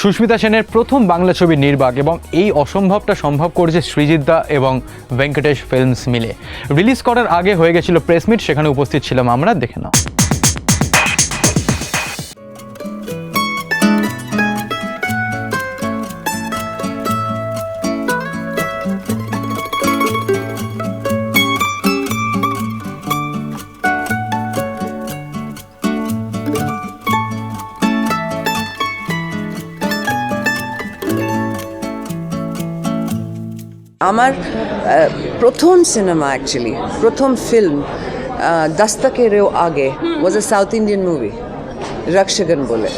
সুস্মিতা সেনের প্রথম বাংলা ছবি নির্বাক এবং এই অসম্ভবটা সম্ভব করেছে সৃজিত এবং ভেঙ্কটেশ ফিল্মস মিলে। রিলিজ করার আগে হয়ে গেছিল প্রেসমিট সেখানে উপস্থিত ছিলাম আমরা, দেখে নাও। আমার প্রথম সিনেমা অ্যাকচুয়ালি প্রথম ফিল্ম দস্তকেরও আগে was a South Indian movie Rakshakan বলে।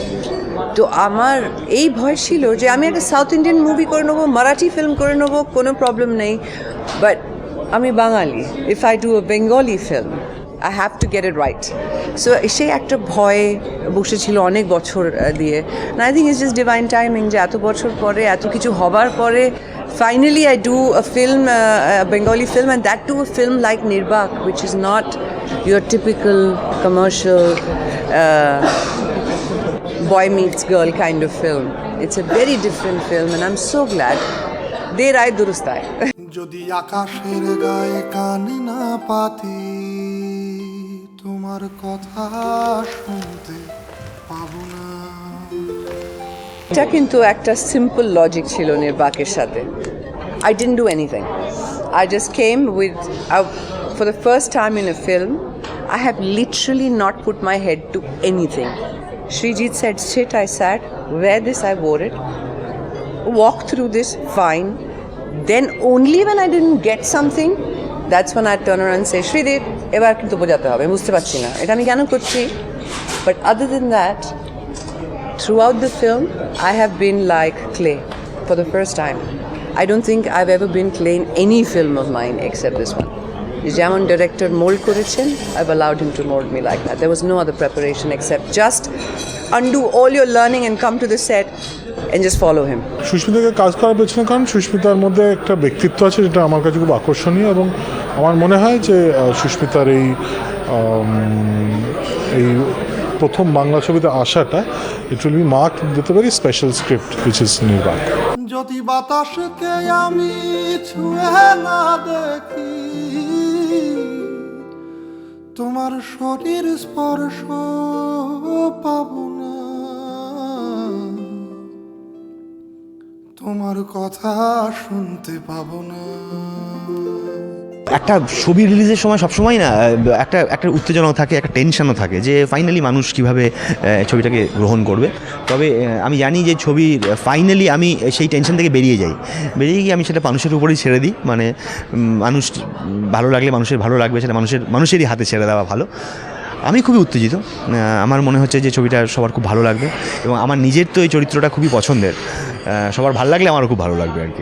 তো আমার এই ভয় ছিল যে আমি একটা সাউথ ইন্ডিয়ান মুভি করে নেব মারাঠি ফিল্ম করে নেব, কোনো প্রবলেম নেই। বাট আমি Bangali if I do a Bengali film I have to get it right so সেই একটা ভয় বসেছিল অনেক বছর দিয়ে I think it's just divine timing যে এত বছর পরে এত কিছু হবার পরে a film, uh, a Bengali film, and that too a film like Nirbak, which is not your typical commercial uh, boy meets girl kind of film. It's a very different film, and I'm so glad. De Rai Durustai. যদি আকাশের গায়ে কান না পাতি তোমার কথা শুনতে পাবো না এটা কিন্তু একটা সিম্পল লজিক ছিল নির্বাকের সাথে I didn't do anything I just came with for the first time in a film I have literally not put my head to anything Srijit said, sit, I sat, wear this, I wore it, walk through this, fine. Then only when I didn't get something, that's when I turn around and say, Shridev, এবার কিন্তু বোঝাতে হবে বুঝতে পারছি না এটা আমি কেন করছি but other than that throughout the film, I have been like clay for the first time. I don't think I've ever been clay in any film of mine except this one. যেমন director mould করেছেন I've allowed him to mould me like that there was no other preparation except just undo all your learning and come to the set and just follow him. সুস্মিতাকে কাজ করার পেছনে কারণ সুস্মিতার মধ্যে একটা ব্যক্তিত্ব আছে যেটা আমার কাছে খুব আকর্ষণীয় এবং আমার মনে হয় যে সুস্মিতার এই এই প্রথম বাংলা ছবিতে আসাটা it will be mark a very special script which is Nirbaak যদি বাতাসকে আমি ছুঁয়ে না দেখি, তোমার শরীর স্পর্শ পাবো না। তোমার কথা শুনতে পাবো না। একটা ছবি রিলিজের সময় সবসময় না একটা একটা উত্তেজনাও থাকে, একটা টেনশনও থাকে যে ফাইনালি মানুষ কীভাবে ছবিটাকে গ্রহণ করবে। তবে আমি জানি যে ছবি ফাইনালি আমি সেই টেনশন থেকে বেরিয়ে যাই। বেরিয়ে গিয়ে আমি সেটা মানুষের উপরেই ছেড়ে দিই। মানে মানুষ ভালো লাগলে মানুষের ভালো লাগবে, সেটা মানুষের, মানুষেরই হাতে ছেড়ে দেওয়া ভালো। আমি খুবই উত্তেজিত। আমার মনে হচ্ছে যে ছবিটা সবার খুব ভালো লাগবে এবং আমার নিজের তো এই চরিত্রটা খুবই পছন্দের। সবার ভালো লাগলে আমারও খুব ভালো লাগবে আর কি।